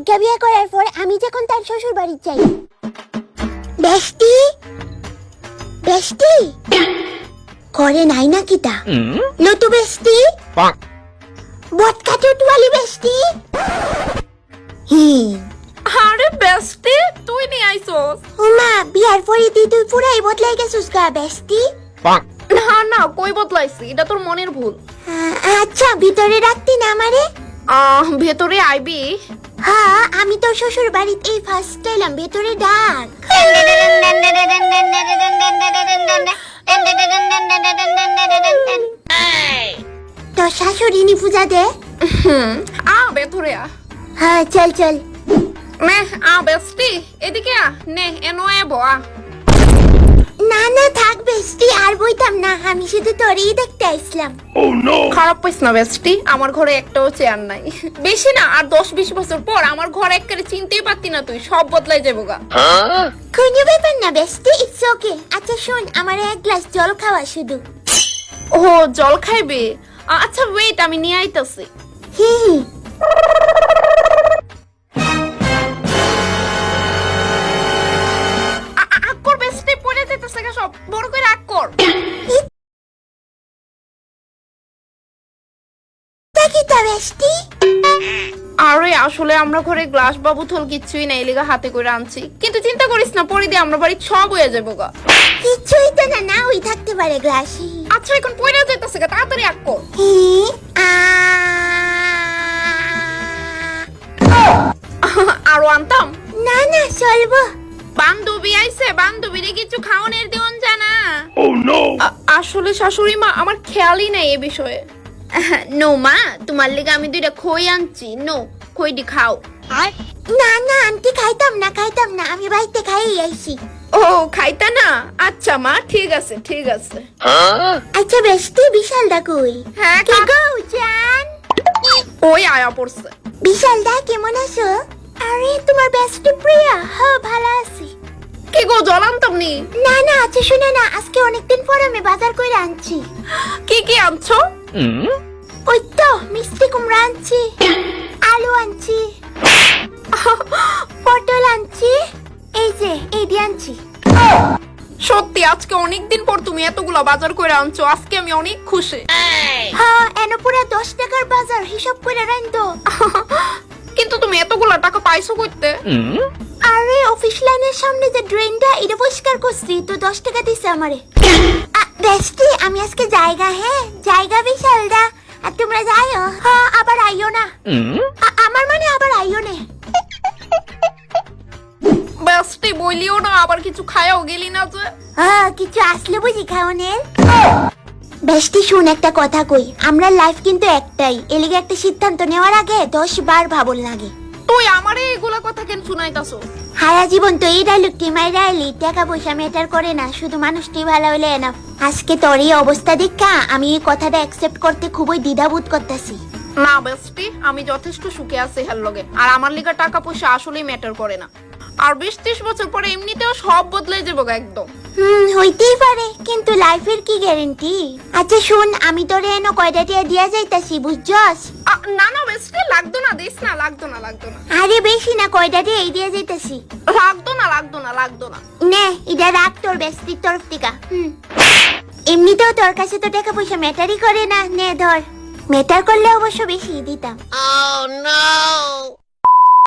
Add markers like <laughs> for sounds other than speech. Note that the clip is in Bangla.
ভাগ্যা বিয়ে করার পর আমি যখন তার শ্বশুর বাড়ি যাই। বেস্টি বেস্টি করে নাই না কিতা লতু বেস্টি বটকা চুটওয়ালি বেস্টি আরে বেস্টি তুই নিয়ে আইছস উমা বিয়ার পরে তুই তুই পুরাই বদলাই গেছিস গা বেস্টি না না কই বদলাইছি? এটা তোর মনের ভুল। আচ্ছা ভিতরে রাখতি না আমারে? আহ ভেতরে আইবি। হ্যাঁ আমি তো শ্বশুর বাড়িতে এই ফার্স্ট এলাম ভেতরে ডাক। তো শাশুড়ি নি পূজা দে। আ ভেতরে আ। হ্যাঁ চল চল। মে আ বেস্টি এদিকে আ নে এনো এ বয়া না না থাক বেস্টি আর বইতাম না। আমি শুধু তোরই দেখতে আসলাম। খারাপ পাইস না বেস্টি আমার ঘরে একটাও চেয়ার নাই। বেশি না আর দশ বিশ বছর পর আমার ঘর একবারে চিনতেই পারতি না তুই সব বদলাই যাব গা। কোনো ব্যাপার না বেস্টি ইটস ওকে আচ্ছা শোন আমার এক গ্লাস জল খাওয়া শুধু। ও জল খাইবে? আচ্ছা ওয়েট আমি নিয়ে আইতাছি। হি। বেস্টি আরে আসলে আমরা ঘরে গ্লাস বা বোতল কিচ্ছুই নাই লেগা হাতে করে আনছি। কিন্তু চিন্তা করিস না পরে দিয়ে আমরা বাড়ি সব হয়ে যাব গা। কিছুই তো না না ওই থাকতে পারে গ্লাস আচ্ছা এখন পড়ে যেতেছে গা তাড়াতাড়ি আরও আনতাম? না না চলবো। বান্ধবী আইছে বান্ধবীরে কিছু খাওয়ানোর দিওন জানা। আসলে শাশুড়ি মা আমার খেয়ালই নাই এ বিষয়ে। <laughs> নো মা তোমার লেগে আমি দুইটা খই আনছি। নো খইটি খাও। আর? না না আন্টি খাইতাম না খাইতাম না আমি বাড়িতে খাই আইছি। ও খাইতা না? আচ্ছা মা ঠিক আছে ঠিক আছে। আচ্ছা বিশাল বিশালদা কই? হ্যাঁ কে গো জান? ওই আয়া পড়ছে। বিশালদা কেমন আছো? আরে তোমার বেস্টি প্রিয়া হ্যাঁ ভালো গো জল আনতাম নি। না না আচ্ছা শুনে না আজকে অনেকদিন পর আমি বাজার করে আনছি। কি কি আনছো? ওই তো মিষ্টি কুমড়া আনছি আলু আনছি পটল আনছি এই যে এই দিয়ে আনছি। সত্যি আজকে অনেকদিন পর তুমি এতগুলো বাজার করে আনছো আজকে আমি অনেক খুশি। হ্যাঁ এনে পুরা দশ টাকার বাজার হিসাব করে রাখতো কিন্তু তুমি এতগুলো টাকা পাইছো করতে আরে অফিস লাইনের সামনে যে ড্রেনটা এটা পরিষ্কার করছি। তো দশ টাকা দিছে আমারে। আ, বেস্টি আমি আজকে জায়গা হ্যাঁ? জায়গা বিশালদা আর তোমরা যাইও? হ্যাঁ আবার আইও না। আমার মানে আবার আইও না। বেস্টি বইলিও না আবার কিছু খায়াও গেলি না যে। হ্যাঁ কিছু আসলে বুঝি খাওনের? বেস্টি শুন একটা কথা কই। আমরা লাইফ কিন্তু একটাই। এলিগে একটা সিদ্ধান্ত নেওয়ার আগে দশ বার ভাবল লাগে। তুই আমারে এগুলা কেন শুনাইতাছো? হারা জীবন তো এই ডায়লগটি মাইরা ডাইলি টাকা পয়সা মেটার করে না শুধু মানুষটি ভালো হইলে এনাফ আজকে তোর এই অবস্থা দেখা আমি এই কথাটা অ্যাকসেপ্ট করতে খুবই দ্বিধাবোধ করতেছি। না বেস্টি আমি যথেষ্ট সুখে আছি হের লগে। আর আমার লিগা টাকা পয়সা আসলেই ম্যাটার করে না। আর বিশ ত্রিশ বছর পরে এমনিতেও সব বদলে যাব গা একদম। হুম হইতেই পারে কিন্তু লাইফের কি গ্যারেন্টি আচ্ছা শুন আমি তোরে এনো কয়টা টিয়া দিয়া যাইতাছি বুঝছস? আ, না না বেস্টি লাগতো না দিস না লাগতো না লাগতো না। আরে বেশি না কয়টা টিয়া এই দিয়া যাইতাছি। লাগতো না লাগতো না লাগতো না। নে এটা রাখ তোর বেস্তির তরফ থেকে। হুম। এমনিতেও তোর কাছে তো টাকা পয়সা ম্যাটারই করে না নে ধর। ম্যাটার করলে অবশ্য বেশি দিতাম।